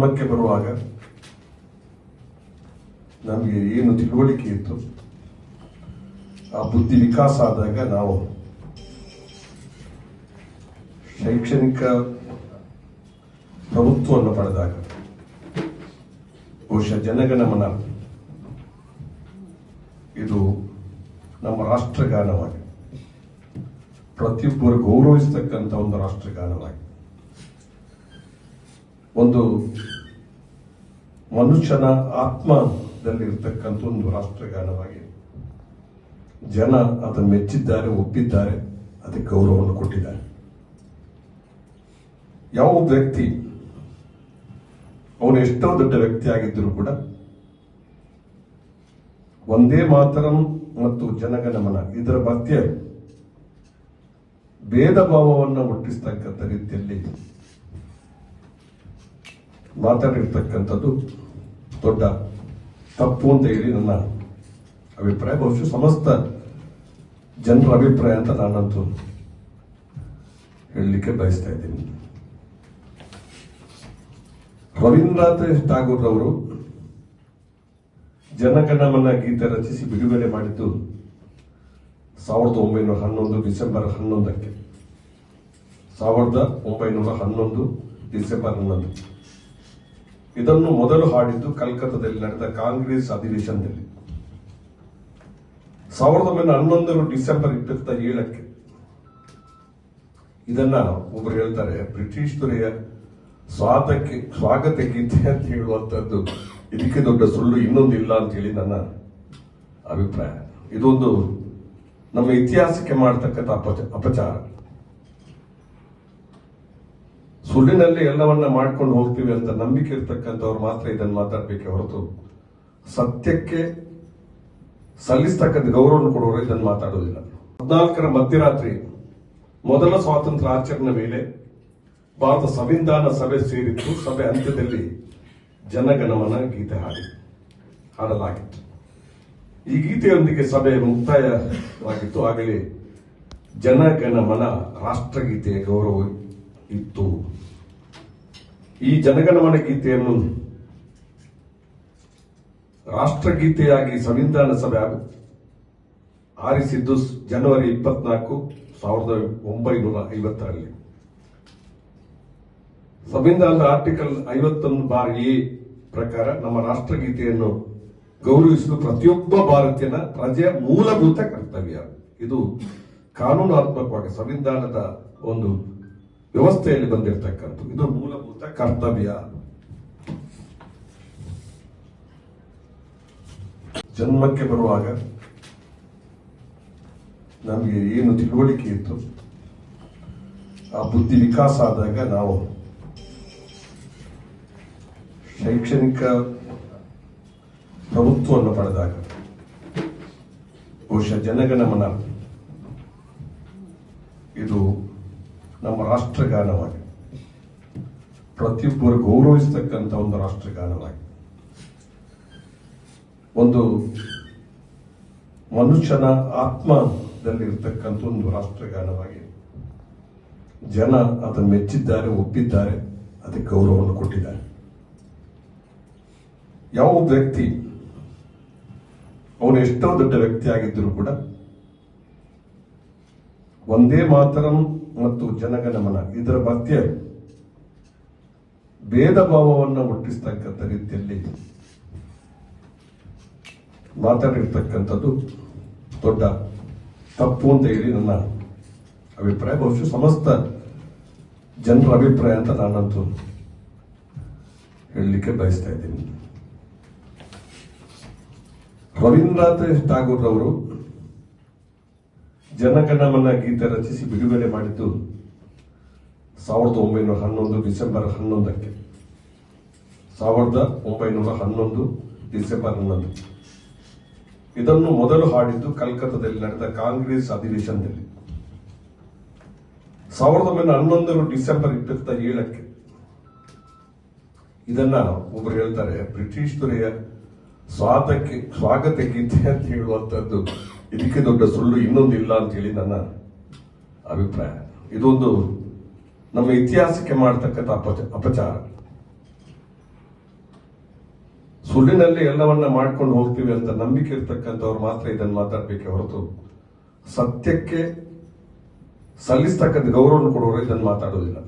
ಜನ್ಮಕ್ಕೆ ಬರುವಾಗ ನಮಗೆ ಏನು ತಿಳುವಳಿಕೆ ಇತ್ತು, ಆ ಬುದ್ಧಿ ವಿಕಾಸ ಆದಾಗ ನಾವು ಶೈಕ್ಷಣಿಕ ಪ್ರಭುತ್ವವನ್ನು ಪಡೆದಾಗ, ಬಹುಶಃ ಜನಗಣಮನ, ಇದು ನಮ್ಮ ರಾಷ್ಟ್ರಗಾನವಾಗಿದೆ. ಪ್ರತಿಯೊಬ್ಬರು ಗೌರವಿಸತಕ್ಕಂಥ ಒಂದು ರಾಷ್ಟ್ರಗಾನವಾಗಿದೆ. ಒಂದು ಮನುಷ್ಯನ ಆತ್ಮದಲ್ಲಿರ್ತಕ್ಕಂಥ ಒಂದು ರಾಷ್ಟ್ರಗಾನವಾಗಿದೆ. ಜನ ಅದನ್ನು ಮೆಚ್ಚಿದ್ದಾರೆ, ಒಪ್ಪಿದ್ದಾರೆ, ಅದಕ್ಕೆ ಗೌರವವನ್ನು ಕೊಟ್ಟಿದ್ದಾರೆ. ಯಾವ ವ್ಯಕ್ತಿ, ಅವನು ಎಷ್ಟೋ ದೊಡ್ಡ ವ್ಯಕ್ತಿ ಆಗಿದ್ದರೂ ಕೂಡ ಒಂದೇ ಮಾತರಂ ಮತ್ತು ಜನಗಣಮನ, ಇದರ ಭಕ್ತಿಯ ಭೇದ ಭಾವವನ್ನು ಹುಟ್ಟಿಸ್ತಕ್ಕಂಥ ರೀತಿಯಲ್ಲಿ ಮಾತಾಡಿರ್ತಕ್ಕಂಥದ್ದು ದೊಡ್ಡ ತಪ್ಪು ಅಂತ ಹೇಳಿ ನನ್ನ ಅಭಿಪ್ರಾಯ, ಬಹುಶಃ ಸಮಸ್ತ ಜನರ ಅಭಿಪ್ರಾಯ ಅಂತ ನಾನಂತೂ ಹೇಳಲಿಕ್ಕೆ ಬಯಸ್ತಾ ಇದ್ದೀನಿ. ರವೀಂದ್ರನಾಥ್ ಟಾಗೂರ್ ಅವರು ಜನಗಣಮನ ಗೀತೆ ರಚಿಸಿ ಬಿಡುಗಡೆ ಮಾಡಿದ್ದು ಸಾವಿರದ ಒಂಬೈನೂರ ಹನ್ನೊಂದು ಡಿಸೆಂಬರ್ ಹನ್ನೊಂದಕ್ಕೆ. ಸಾವಿರದ ಒಂಬೈನೂರ ಹನ್ನೊಂದು ಡಿಸೆಂಬರ್ ಹನ್ನೊಂದು ಇದನ್ನು ಮೊದಲು ಹಾಡಿದ್ದು ಕಲ್ಕತ್ತಾದಲ್ಲಿ ನಡೆದ ಕಾಂಗ್ರೆಸ್ ಅಧಿವೇಶನದಲ್ಲಿ. ಸಾವಿರದ ಒಂಬೈನೂರ ಹನ್ನೊಂದರ ಡಿಸೆಂಬರ್ ಇಪ್ಪತ್ತ ಏಳಕ್ಕೆ. ಇದನ್ನ ಒಬ್ಬರು ಹೇಳ್ತಾರೆ, ಬ್ರಿಟಿಷ್ ದೊರೆಯ ಸ್ವಾಗತಕ್ಕೆ ಸ್ವಾಗತ ಗೀತೆ ಅಂತ ಹೇಳುವಂತದ್ದು ಇದಕ್ಕೆ ದೊಡ್ಡ ಸುಳ್ಳು ಇನ್ನೊಂದು ಇಲ್ಲ ಅಂತ ಹೇಳಿ ನನ್ನ ಅಭಿಪ್ರಾಯ. ಇದೊಂದು ನಮ್ಮ ಇತಿಹಾಸಕ್ಕೆ ಮಾಡತಕ್ಕಂಥ ಅಪಚ, ಅಪಚಾರ. ಸುಳ್ಳಿನಲ್ಲಿ ಎಲ್ಲವನ್ನ ಮಾಡ್ಕೊಂಡು ಹೋಗ್ತೀವಿ ಅಂತ ನಂಬಿಕೆ ಇರ್ತಕ್ಕಂಥವ್ರು ಮಾತ್ರ ಇದನ್ನು ಮಾತಾಡ್ಬೇಕೆ ಹೊರತು ಸತ್ಯಕ್ಕೆ ಸಲ್ಲಿಸ್ತಕ್ಕಂಥ ಗೌರವ ಕೊಡುವವರು ಇದನ್ನು ಮಾತಾಡೋದಿಲ್ಲ. ಹದಿನಾಲ್ಕರ ಮಧ್ಯರಾತ್ರಿ ಮೊದಲ ಸ್ವಾತಂತ್ರ್ಯ ಆಚರಣೆ ಮೇಲೆ ಭಾರತ ಸಂವಿಧಾನ ಸಭೆ ಸೇರಿದ್ದು, ಸಭೆ ಅಂತ್ಯದಲ್ಲಿ ಜನಗಣಮನ ಗೀತೆ ಹಾಡಿ ಹಾಡಲಾಗಿತ್ತು. ಈ ಗೀತೆಯೊಂದಿಗೆ ಸಭೆ ಮುಕ್ತಾಯವಾಗಿತ್ತು. ಆಗಲೇ ಜನಗಣಮನ ರಾಷ್ಟ್ರಗೀತೆಯ ಗೌರವ ಇತ್ತು. ಈ ಜನಗಣಮನ ಗೀತೆಯನ್ನು ರಾಷ್ಟ್ರಗೀತೆಯಾಗಿ ಸಂವಿಧಾನ ಸಭೆ ಆರಿಸಿದ್ದು ಜನವರಿ ಇಪ್ಪತ್ನಾಲ್ಕು ಸಾವಿರದ ಒಂಬೈನೂರ ಐವತ್ತರಲ್ಲಿ. ಸಂವಿಧಾನದ ಆರ್ಟಿಕಲ್ ಐವತ್ತೊಂದು ಬಾರ್ ಎ ಪ್ರಕಾರ ನಮ್ಮ ರಾಷ್ಟ್ರಗೀತೆಯನ್ನು ಗೌರವಿಸುವುದು ಪ್ರತಿಯೊಬ್ಬ ಭಾರತೀಯನ ಪ್ರಜೆಯ ಮೂಲಭೂತ ಕರ್ತವ್ಯ. ಇದು ಕಾನೂನಾತ್ಮಕವಾಗಿ ಸಂವಿಧಾನದ ಒಂದು ವ್ಯವಸ್ಥೆಯಲ್ಲಿ ಬಂದಿರತಕ್ಕಂಥ ಇದು ಮೂಲಭೂತ ಕರ್ತವ್ಯ. ಜನ್ಮಕ್ಕೆ ಬರುವಾಗ ನಮಗೆ ಏನು ತಿಳುವಳಿಕೆ ಇತ್ತು, ಆ ಬುದ್ಧಿ ವಿಕಾಸ ಆದಾಗ ನಾವು ಶೈಕ್ಷಣಿಕ ಪ್ರಭುತ್ವವನ್ನು ಪಡೆದಾಗ ಬಹುಶಃ ಜನಗಣಮನ. ಇದು ನಮ್ಮ ರಾಷ್ಟ್ರಗಾನವಾಗಿದೆ ಪ್ರತಿಯೊಬ್ಬರು ಗೌರವಿಸ್ತಕ್ಕಂಥ ಒಂದು ರಾಷ್ಟ್ರಗಾನವಾಗಿದೆ ಒಂದು ಮನುಷ್ಯನ ಆತ್ಮದಲ್ಲಿರ್ತಕ್ಕಂಥ ಒಂದು ರಾಷ್ಟ್ರಗಾನವಾಗಿದೆ ಜನ ಅದನ್ನು ಮೆಚ್ಚಿದ್ದಾರೆ, ಒಪ್ಪಿದ್ದಾರೆ, ಅದಕ್ಕೆ ಗೌರವವನ್ನು ಕೊಟ್ಟಿದ್ದಾರೆ. ಯಾವ ವ್ಯಕ್ತಿ, ಅವನು ಎಷ್ಟೋ ದೊಡ್ಡ ವ್ಯಕ್ತಿ ಆಗಿದ್ದರೂ ಕೂಡ, ಒಂದೇ ಮಾತರಂ ಮತ್ತು ಜನಗಣಮನ ಇದರ ಮಧ್ಯೆ ಭೇದ ಭಾವವನ್ನು ಹುಟ್ಟಿಸ್ತಕ್ಕಂಥ ರೀತಿಯಲ್ಲಿ ಮಾತಾಡಿರ್ತಕ್ಕಂಥದ್ದು ದೊಡ್ಡ ತಪ್ಪು ಅಂತ ಹೇಳಿ ನನ್ನ ಅಭಿಪ್ರಾಯ. ಬಹುಶಃ ಸಮಸ್ತ ಜನರ ಅಭಿಪ್ರಾಯ ಅಂತ ನಾನಂತೂ ಹೇಳಲಿಕ್ಕೆ ಬಯಸ್ತಾ ಇದ್ದೀನಿ. ರವೀಂದ್ರನಾಥ್ ಟಾಗೂರ್ ಅವರು ಜನಗಣಮನ ಗೀತೆ ರಚಿಸಿ ಬಿಡುಗಡೆ ಮಾಡಿದ್ದು ಸಾವಿರದ ಒಂಬೈನೂರ ಹನ್ನೊಂದು ಡಿಸೆಂಬರ್ ಹನ್ನೊಂದಕ್ಕೆ. ಸಾವಿರದ ಒಂಬೈನೂರ ಹನ್ನೊಂದು ಡಿಸೆಂಬರ್ ಹನ್ನೊಂದು. ಇದನ್ನು ಮೊದಲು ಹಾಡಿದ್ದು ಕಲ್ಕತ್ತಾದಲ್ಲಿ ನಡೆದ ಕಾಂಗ್ರೆಸ್ ಅಧಿವೇಶನದಲ್ಲಿ. ಸಾವಿರದ ಒಂಬೈನೂರ ಹನ್ನೊಂದರ ಡಿಸೆಂಬರ್ ಇಪ್ಪತ್ತ ಏಳಕ್ಕೆ. ಇದನ್ನ ಒಬ್ಬರು ಹೇಳ್ತಾರೆ, ಬ್ರಿಟಿಷ್ ದೊರೆಯ ಸ್ವಾತಕ್ಕೆ ಸ್ವಾಗತ ಗೀತೆ ಅಂತ ಹೇಳುವಂತದ್ದು. ಇದಕ್ಕೆ ದೊಡ್ಡ ಸುಳ್ಳು ಇನ್ನೊಂದು ಇಲ್ಲ ಅಂತ ಹೇಳಿ ನನ್ನ ಅಭಿಪ್ರಾಯ. ಇದೊಂದು ನಮ್ಮ ಇತಿಹಾಸಕ್ಕೆ ಮಾಡತಕ್ಕಂಥ ಅಪಚ, ಅಪಚಾರ. ಸುಳ್ಳಿನಲ್ಲಿ ಎಲ್ಲವನ್ನ ಮಾಡ್ಕೊಂಡು ಹೋಗ್ತೀವಿ ಅಂತ ನಂಬಿಕೆ ಇರ್ತಕ್ಕಂಥವ್ರು ಮಾತ್ರ ಇದನ್ನು ಮಾತಾಡ್ಬೇಕೆ ಹೊರತು ಸತ್ಯಕ್ಕೆ ಸಲ್ಲಿಸ್ತಕ್ಕಂಥ ಗೌರವ ಕೊಡುವವರು ಇದನ್ನು ಮಾತಾಡೋದಿಲ್ಲ.